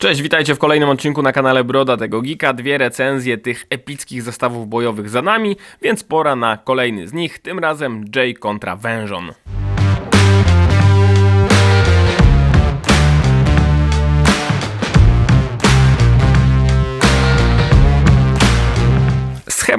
Cześć, witajcie w kolejnym odcinku na kanale Broda tego Geeka. Dwie recenzje tych epickich zestawów bojowych za nami, więc pora na kolejny z nich, tym razem Jay kontra Wężon.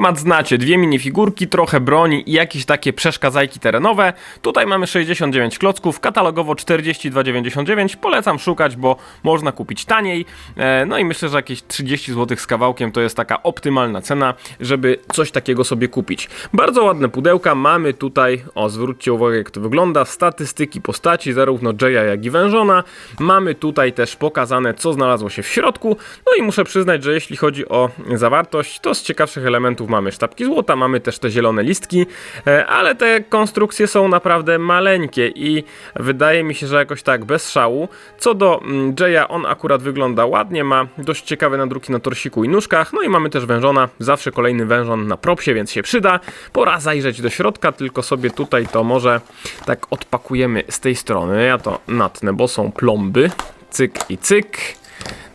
Schemat znacie, dwie minifigurki, trochę broni i jakieś takie przeszkadzajki terenowe. Tutaj mamy 69 klocków, katalogowo 42,99. Polecam szukać, bo można kupić taniej. E, No i myślę, że jakieś 30 zł z kawałkiem to jest taka optymalna cena, żeby coś takiego sobie kupić. Bardzo ładne pudełka mamy tutaj, o zwróćcie uwagę jak to wygląda, statystyki postaci zarówno Jaya jak i Wężona. Mamy tutaj też pokazane co znalazło się w środku. No i muszę przyznać, że jeśli chodzi o zawartość, to z ciekawszych elementów mamy sztabki złota, mamy też te zielone listki, e, ale te konstrukcje są naprawdę maleńkie i wydaje mi się, że jakoś tak bez szału. Co do mm, Jaya, on akurat wygląda ładnie, ma dość ciekawe nadruki na torsiku i nóżkach, no i mamy też wężona, zawsze kolejny wężon na propsie, więc się przyda. Pora zajrzeć do środka, tylko sobie tutaj to może tak odpakujemy z tej strony, ja to natnę, bo są plomby, cyk i cyk.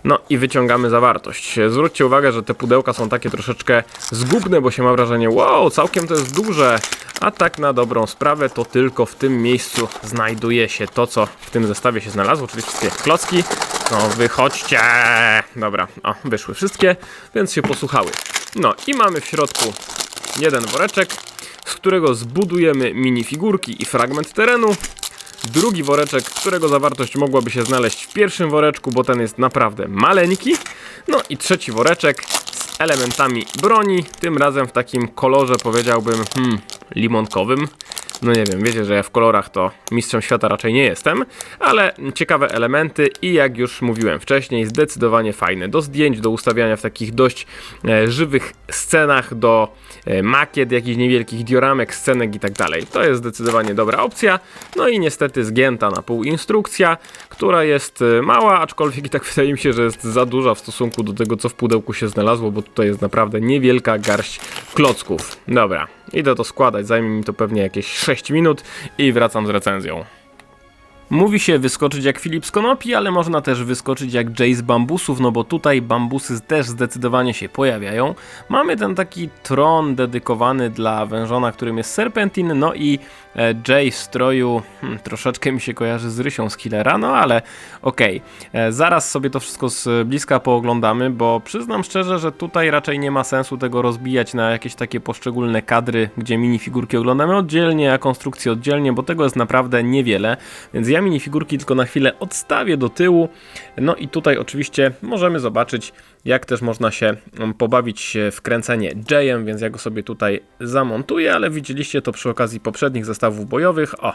No i wyciągamy zawartość. Zwróćcie uwagę, że te pudełka są takie troszeczkę zgubne, bo się ma wrażenie, wow, całkiem to jest duże. A tak na dobrą sprawę, to tylko w tym miejscu znajduje się to, co w tym zestawie się znalazło, czyli wszystkie klocki. No wychodźcie! Dobra, o, wyszły wszystkie, więc się posłuchały. No i mamy w środku jeden woreczek, z którego zbudujemy minifigurki i fragment terenu. Drugi woreczek, którego zawartość mogłaby się znaleźć w pierwszym woreczku, bo ten jest naprawdę maleńki. No i trzeci woreczek z elementami broni, tym razem w takim kolorze powiedziałbym hmm, limonkowym. No nie wiem, wiecie, że ja w kolorach to mistrzem świata raczej nie jestem, ale ciekawe elementy i jak już mówiłem wcześniej, zdecydowanie fajne. Do zdjęć, do ustawiania w takich dość e, żywych scenach, do e, makiet, jakichś niewielkich dioramek, scenek i tak dalej. To jest zdecydowanie dobra opcja. No i niestety zgięta na pół instrukcja, która jest e, mała, aczkolwiek i tak wydaje mi się, że jest za duża w stosunku do tego, co w pudełku się znalazło, bo tutaj jest naprawdę niewielka garść klocków. Dobra, idę to składać, zajmie mi to pewnie jakieś 6 minut i wracam z recenzją. Mówi się wyskoczyć jak Filip z konopi, ale można też wyskoczyć jak Jay z bambusów, no bo tutaj bambusy też zdecydowanie się pojawiają. Mamy ten taki tron dedykowany dla wężona, którym jest Serpentin, no i e, Jay w stroju hmm, troszeczkę mi się kojarzy z Rysią z Killera, no ale okej. Okay. Zaraz sobie to wszystko z bliska pooglądamy, bo przyznam szczerze, że tutaj raczej nie ma sensu tego rozbijać na jakieś takie poszczególne kadry, gdzie minifigurki oglądamy oddzielnie, a konstrukcje oddzielnie, bo tego jest naprawdę niewiele, więc ja minifigurki tylko na chwilę odstawię do tyłu. No i tutaj oczywiście możemy zobaczyć, jak też można się mm, pobawić w kręcenie Jayem, więc ja go sobie tutaj zamontuję, ale widzieliście to przy okazji poprzednich zestawów bojowych. O,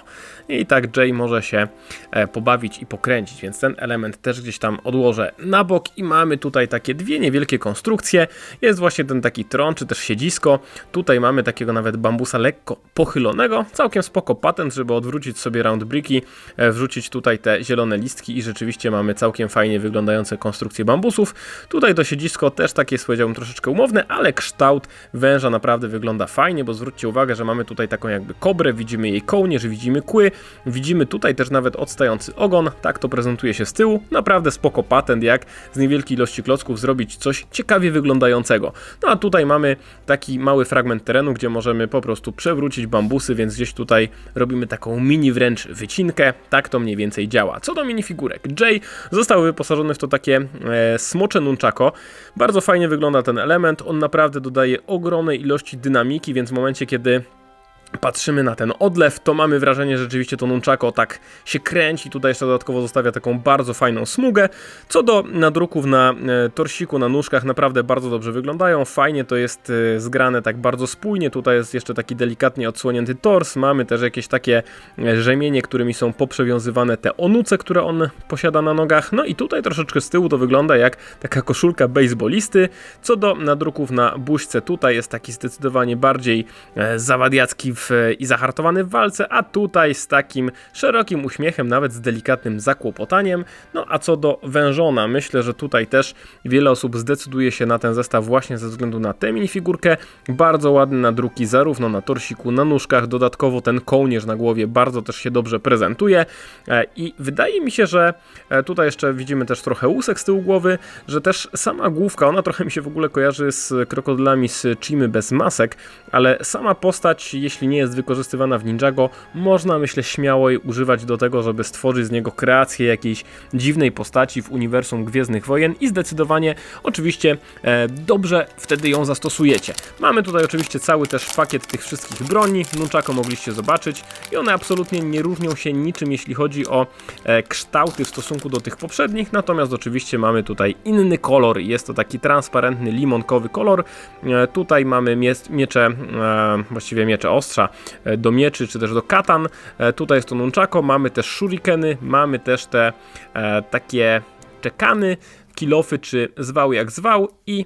i tak Jay może się e, pobawić i pokręcić, więc ten element też gdzieś tam odłożę na bok i mamy tutaj takie dwie niewielkie konstrukcje. Jest właśnie ten taki tron, czy też siedzisko. Tutaj mamy takiego nawet bambusa lekko pochylonego. Całkiem spoko patent, żeby odwrócić sobie round bricki, e, wrzucić tutaj te zielone listki i rzeczywiście mamy całkiem fajnie wyglądające konstrukcje bambusów. Tutaj to siedzisko też takie jest, powiedziałbym, troszeczkę umowne, ale kształt węża naprawdę wygląda fajnie, bo zwróćcie uwagę, że mamy tutaj taką jakby kobrę, widzimy jej kołnierz, widzimy kły, widzimy tutaj też nawet odstający ogon, tak to prezentuje się z tyłu. Naprawdę spoko patent, jak z niewielkiej ilości klocków zrobić coś ciekawie wyglądającego. No a tutaj mamy taki mały fragment terenu, gdzie możemy po prostu przewrócić bambusy, więc gdzieś tutaj robimy taką mini wręcz wycinkę. Tak to mniej więcej działa. Co do minifigurek, Jay został wyposażony w to takie e, smocze nunchako. Bardzo fajnie wygląda ten element, on naprawdę dodaje ogromnej ilości dynamiki, więc w momencie, kiedy patrzymy na ten odlew, to mamy wrażenie, że rzeczywiście to nunchako tak się kręci, tutaj jeszcze dodatkowo zostawia taką bardzo fajną smugę. Co do nadruków na e, torsiku, na nóżkach, naprawdę bardzo dobrze wyglądają, fajnie to jest e, zgrane tak bardzo spójnie, tutaj jest jeszcze taki delikatnie odsłonięty tors, mamy też jakieś takie e, rzemienie, którymi są poprzewiązywane te onuce, które on posiada na nogach, no i tutaj troszeczkę z tyłu to wygląda jak taka koszulka baseballisty. Co do nadruków na buźce, tutaj jest taki zdecydowanie bardziej zawadiacki i zahartowany w walce, a tutaj z takim szerokim uśmiechem, nawet z delikatnym zakłopotaniem. No a co do wężona, myślę, że tutaj też wiele osób zdecyduje się na ten zestaw właśnie ze względu na tę minifigurkę. Bardzo ładny nadruki zarówno na torsiku, na nóżkach, dodatkowo ten kołnierz na głowie bardzo też się dobrze prezentuje E, i wydaje mi się, że e, tutaj jeszcze widzimy też trochę łusek z tyłu głowy, że też sama główka, ona trochę mi się w ogóle kojarzy z krokodylami z Chimy bez masek, ale sama postać, jeśli nie jest wykorzystywana w Ninjago, można myślę śmiało jej używać do tego, żeby stworzyć z niego kreację jakiejś dziwnej postaci w uniwersum Gwiezdnych Wojen i zdecydowanie oczywiście e, dobrze wtedy ją zastosujecie. Mamy tutaj oczywiście cały też pakiet tych wszystkich broni, nunchako mogliście zobaczyć i one absolutnie nie różnią się niczym jeśli chodzi o e, kształty w stosunku do tych poprzednich, natomiast oczywiście mamy tutaj inny kolor, jest to taki transparentny limonkowy kolor. E, tutaj mamy mies- miecze, e, właściwie miecze e, do mieczy czy też do katan. E, tutaj jest to nunchako, mamy też shurikeny, mamy też te e, takie czekany, kilofy czy zwał jak zwał i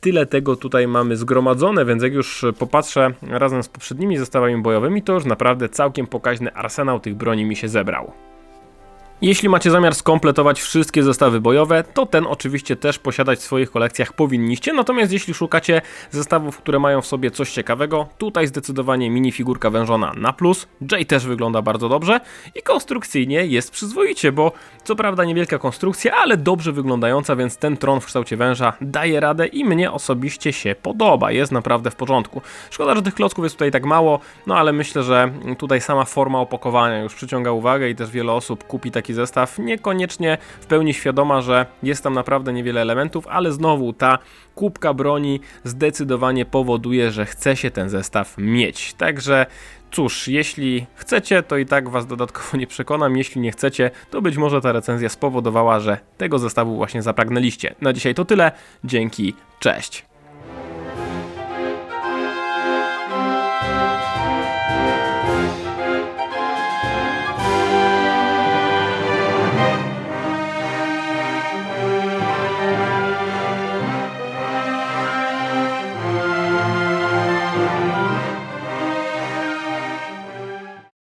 tyle tego tutaj mamy zgromadzone, więc jak już popatrzę razem z poprzednimi zestawami bojowymi, to już naprawdę całkiem pokaźny arsenał tych broni mi się zebrał. Jeśli macie zamiar skompletować wszystkie zestawy bojowe, to ten oczywiście też posiadać w swoich kolekcjach powinniście, natomiast jeśli szukacie zestawów, które mają w sobie coś ciekawego, tutaj zdecydowanie minifigurka wężona na plus, Jay też wygląda bardzo dobrze i konstrukcyjnie jest przyzwoicie, bo co prawda niewielka konstrukcja, ale dobrze wyglądająca, więc ten tron w kształcie węża daje radę i mnie osobiście się podoba, jest naprawdę w porządku. Szkoda, że tych klocków jest tutaj tak mało, no ale myślę, że tutaj sama forma opakowania już przyciąga uwagę i też wiele osób kupi zestaw, niekoniecznie w pełni świadoma, że jest tam naprawdę niewiele elementów, ale znowu ta kubka broni zdecydowanie powoduje, że chce się ten zestaw mieć. Także Cóż, jeśli chcecie, to i tak Was dodatkowo nie przekonam. Jeśli nie chcecie, to być może ta recenzja spowodowała, że tego zestawu właśnie zapragnęliście. Na dzisiaj to tyle. Dzięki, cześć.